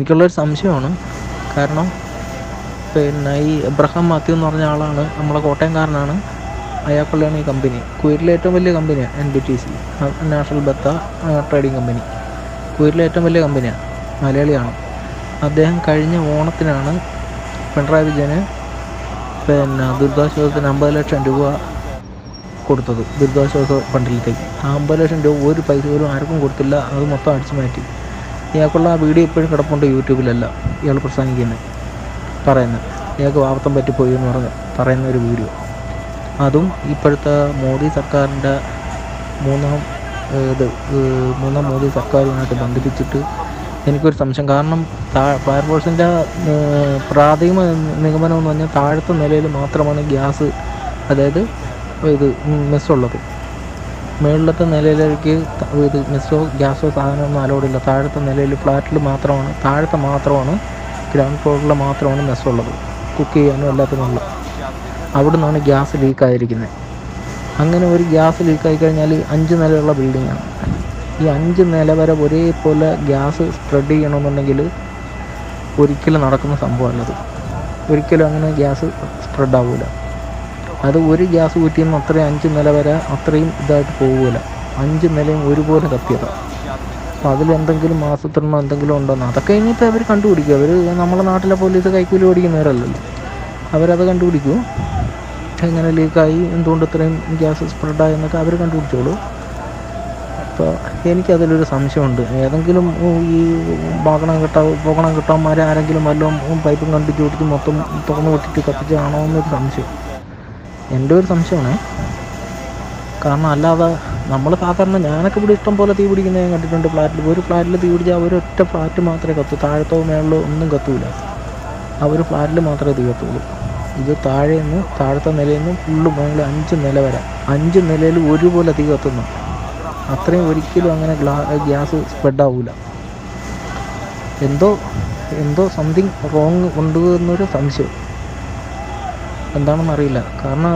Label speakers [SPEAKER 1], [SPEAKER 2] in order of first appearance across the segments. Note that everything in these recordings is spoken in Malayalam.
[SPEAKER 1] എനിക്കുള്ളൊരു സംശയമാണ്. കാരണം പിന്നെ ഈ എബ്രഹാം മാത്യു എന്ന് പറഞ്ഞ ആളാണ് നമ്മളെ കോട്ടയംകാരനാണ്. അയാൾക്കുള്ളതാണ് ഈ കമ്പനി. കുവൈറ്റിലെ ഏറ്റവും വലിയ കമ്പനിയാണ് N B T C national Batha trading company കുവൈറ്റിലെ ഏറ്റവും വലിയ കമ്പനിയാണ് മലയാളിയാണ്. അദ്ദേഹം കഴിഞ്ഞ ഓണത്തിനാണ് പിണറായി വിജയന് പിന്നെ ദുരിതാശ്വാസത്തിന് അമ്പത് ലക്ഷം രൂപ കൊടുത്തത്. ദുരിതാശ്വാസ ഫണ്ടിലേക്ക്. ആ അമ്പത് ലക്ഷം രൂപ ഒരു പൈസ പോലും ആർക്കും കൊടുത്തില്ല. അത് മൊത്തം അടിച്ചു മാറ്റി. ഇയാൾക്കുള്ള ആ വീഡിയോ ഇപ്പോഴും കിടപ്പുണ്ട് യൂട്യൂബിലല്ല. ഇയാൾ പ്രസംഗിക്കുന്നത് പറയുന്നത് ഇയാൾക്ക് വാർത്തം പറ്റിപ്പോയി എന്ന് പറഞ്ഞ് പറയുന്ന ഒരു വീഡിയോ. അതും ഇപ്പോഴത്തെ മോദി സർക്കാരിന്റെ മൂന്നാം ഇത് മൂന്നാം മോദി സർക്കാരുമായിട്ട് ബന്ധിപ്പിച്ചിട്ട് എനിക്കൊരു സംശയം. കാരണം താ ഫയർഫോഴ്സിന്റെ പ്രാഥമിക നിഗമനം എന്ന് പറഞ്ഞാൽ താഴത്തെ നിലയിൽ മാത്രമാണ് ഗ്യാസ് അതായത് ഇത് മെസ്സുള്ളത്. മുകളിലത്തെ നിലയിലേക്ക് ഇത് മെസ്സോ ഗ്യാസോ സാധനമൊന്നും അലോഡില്ല താഴത്തെ നിലയിൽ ഫ്ലാറ്റിൽ മാത്രമാണ് താഴത്തെ മാത്രമാണ് ഗ്രൗണ്ട് ഫ്ലോറിൽ മാത്രമാണ് മെസ്സുള്ളത് കുക്ക് ചെയ്യാനും എല്ലാത്തിനുള്ള അവിടെ നിന്നാണ് ഗ്യാസ് ലീക്കായിരിക്കുന്നത് അങ്ങനെ ഒരു ഗ്യാസ് ലീക്കായി കഴിഞ്ഞാൽ അഞ്ച് നിലയുള്ള ബിൽഡിങ്ങാണ് ഈ അഞ്ച് നില വരെ ഒരേപോലെ ഗ്യാസ് സ്പ്രെഡ് ചെയ്യണമെന്നുണ്ടെങ്കിൽ ഒരിക്കലും നടക്കുന്ന സംഭവമല്ലത് ഒരിക്കലും അങ്ങനെ ഗ്യാസ് സ്പ്രെഡ് ആവില്ല അത് ഒരു ഗ്യാസ് കുറ്റിയിൽ നിന്ന് അത്രയും അഞ്ച് നില വരെ അത്രയും ഇതായിട്ട് പോകില്ല അഞ്ച് നിലയും ഒരുപോലെ കത്തിയതാണ് അപ്പോൾ അതിലെന്തെങ്കിലും ആസൂത്രണം എന്തെങ്കിലും ഉണ്ടോന്ന് അതൊക്കെ ഇനിയിപ്പോൾ അവർ കണ്ടുപിടിക്കും. അവർ നമ്മളെ നാട്ടിലെ പോലീസ് കൈക്കൂലി ഓടിക്കുന്നവരല്ലല്ലോ. അവരത് കണ്ടുപിടിക്കും. എങ്ങനെ ലീക്കായി എന്തുകൊണ്ട് ഇത്രയും ഗ്യാസ് സ്പ്രെഡായി എന്നൊക്കെ അവർ കണ്ടുപിടിച്ചോളൂ. അപ്പോൾ എനിക്കതിലൊരു സംശയമുണ്ട്. ഏതെങ്കിലും ഈ വാകണം കിട്ടാ പോകണം കിട്ടാന്മാരെ ആരെങ്കിലും വല്ലതും പൈപ്പും കണ്ടിട്ട് കൊടുത്ത് മൊത്തം തുറന്നു കൊട്ടിട്ട് കത്തിച്ചാണോ എന്നൊരു സംശയം. എന്റെ ഒരു സംശയമാണ്. കാരണം അല്ലാതെ നമ്മൾ സാധാരണ ഞാനൊക്കെ ഇവിടെ ഇഷ്ടം പോലെ തീ പിടിക്കുന്നത് ഞാൻ കണ്ടിട്ടുണ്ട് ഫ്ലാറ്റിൽ ഒരു ഫ്ലാറ്റിൽ തീ പിടിച്ചാൽ ഒരൊറ്റ ഫ്ലാറ്റ് മാത്രമേ കത്തു. താഴത്തോ മേളിലോ ഒന്നും കത്തൂല. ആ ഒരു ഫ്ലാറ്റിൽ മാത്രമേ തീ കത്തുള്ളൂ. ഇത് താഴെ നിന്ന് താഴത്തെ നിലയിൽ നിന്ന് ഫുള്ള് മേളിൽ അഞ്ച് നില വരെ. അഞ്ച് നിലയിൽ ഒരുപോലെ തീ കത്തുന്നു. അത്രയും ഒരിക്കലും അങ്ങനെ ഗ്യാസ് സ്പ്രെഡ് ആവില്ല എന്തോ എന്തോ സംതിങ് റോങ് ഉണ്ട് എന്നൊരു സംശയം. എന്താണെന്ന് അറിയില്ല. കാരണം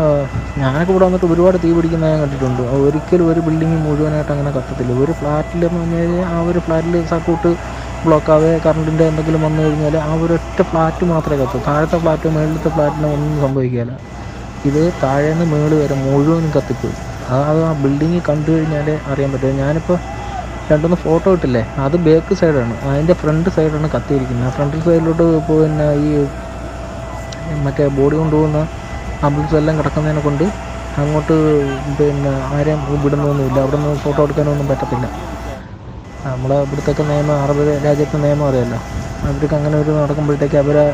[SPEAKER 1] ഞാനൊക്കെ ഇവിടെ വന്നിട്ട് ഒരുപാട് തീ പിടിക്കുന്ന ഞാൻ കണ്ടിട്ടുണ്ട് ഒരിക്കലും ഒരു ബിൽഡിങ് മുഴുവനായിട്ട് അങ്ങനെ കത്തത്തില്ല. ഒരു ഫ്ലാറ്റിൽ എന്ന് പറഞ്ഞു കഴിഞ്ഞാൽ ആ ഒരു ഫ്ലാറ്റിൽ സപ്പോർട്ട് ബ്ലോക്കാവേ കറണ്ടിന്റെ എന്തെങ്കിലും വന്നു കഴിഞ്ഞാൽ ആ ഒരൊറ്റ ഫ്ലാറ്റ് മാത്രമേ കത്തൂ. താഴത്തെ ഫ്ലാറ്റ് മേളിലത്തെ ഫ്ലാറ്റിന് ഒന്നും സംഭവിക്കില്ല ഇത് താഴേന്ന് മേൾ വരെ മുഴുവനും കത്തിപ്പോയി. അത് ആ ബിൽഡിങ് കണ്ടു കഴിഞ്ഞാൽ അറിയാൻ പറ്റും. ഞാനിപ്പോൾ രണ്ടൊന്ന് ഫോട്ടോ ഇട്ടില്ലേ? അത് ബാക്ക് സൈഡാണ് അതിന്റെ ഫ്രണ്ട് സൈഡാണ് കത്തിയിരിക്കുന്നത്. ഫ്രണ്ട് സൈഡിലോട്ട് പിന്നെ ഈ മറ്റേ ബോഡി കൊണ്ടുപോകുന്ന ആംബുലൻസ് എല്ലാം കിടക്കുന്നതിനെ കൊണ്ട് അങ്ങോട്ട് പിന്നെ ആരെയും വിടുന്നൊന്നുമില്ല. അവിടെ നിന്ന് ഫോട്ടോ എടുക്കാനൊന്നും പറ്റത്തില്ല. നമ്മളെ ഇവിടുത്തെ നിയമം അറബ് രാജ്യത്തെ നിയമം അറിയാമല്ലോ അവർക്ക് അങ്ങനെ ഒരു നടക്കുമ്പോഴത്തേക്ക് അവരെ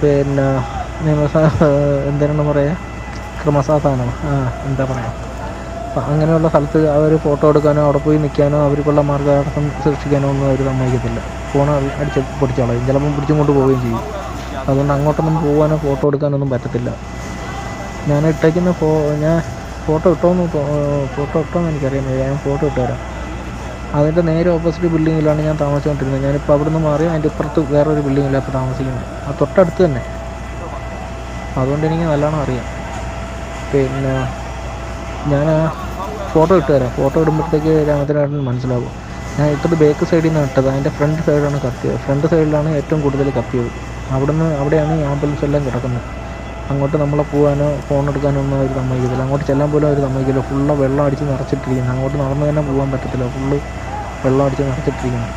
[SPEAKER 1] പിന്നെ നിയമസാ എന്തിനാണ് പറയുക? ക്രമസാധാനം ആ എന്താ പറയുക? അപ്പം അങ്ങനെയുള്ള സ്ഥലത്ത് അവർ ഫോട്ടോ എടുക്കാനോ അവിടെ പോയി നിൽക്കാനോ അവർക്കുള്ള മാർഗതടസ്സം സൃഷ്ടിക്കാനോ ഒന്നും അവർ സമ്മതിക്കത്തില്ല. ഫോൺ അടിച്ച് പൊടിച്ചോളയും ചിലപ്പം പിടിച്ചും കൊണ്ട് പോവുകയും ചെയ്യും. അതുകൊണ്ട് അങ്ങോട്ടൊന്നും പോകാനോ ഫോട്ടോ എടുക്കാനൊന്നും പറ്റത്തില്ല. ഞാൻ ഇട്ടേക്കുന്ന ഫോ ഞാൻ ഫോട്ടോ ഇട്ടോന്ന് ഫോട്ടോ ഇട്ടോന്ന് എനിക്കറിയാൻ വയ്യ. ഞാൻ ഫോട്ടോ ഇട്ട് തരാം. അതിന്റെ നേരെ ഓപ്പോസിറ്റ് ബിൽഡിങ്ങിലാണ് ഞാൻ താമസിച്ചുകൊണ്ടിരുന്നത് ഞാനിപ്പോൾ അവിടെ നിന്ന് മാറി അതിന്റെ ഇപ്പുറത്ത് വേറൊരു ബിൽഡിങ്ങിലാണ് ഇപ്പോൾ താമസിക്കുന്നത്. ആ തൊട്ടടുത്ത് തന്നെ. അതുകൊണ്ട് എനിക്ക് നല്ലോണം അറിയാം. പിന്നെ ഞാൻ ഫോട്ടോ ഇട്ട് തരാം. ഫോട്ടോ ഇടുമ്പോഴത്തേക്ക് രാമത്തിനായിട്ട് മനസ്സിലാവും. ഞാൻ ഇട്ടത് ബേക്ക് സൈഡിൽ നിന്നാണ് ഇട്ടത്. അതിന്റെ ഫ്രണ്ട് സൈഡാണ് കത്തിയത്. ഫ്രണ്ട് സൈഡിലാണ് ഏറ്റവും കൂടുതൽ കത്തിയത്. അവിടുന്ന് അവിടെയാണ് ഈ ആംബുലൻസ് എല്ലാം കിടക്കുന്നത്. അങ്ങോട്ട് നമ്മളെ പോകാനോ ഫോൺ എടുക്കാനോ ഒന്നും അവർ സമ്മതിക്കത്തില്ല. അങ്ങോട്ട് ചെല്ലാൻ പോലും അവർ സമ്മതിക്കില്ല. ഫുള്ള് വെള്ളം അടിച്ച് നിറച്ചിട്ടിരിക്കുന്നത് അങ്ങോട്ട് നടന്ന് തന്നെ പോകാൻ പറ്റത്തില്ല. ഫുള്ള് വെള്ളം അടിച്ച് നിറച്ചിട്ടിരിക്കുന്നത്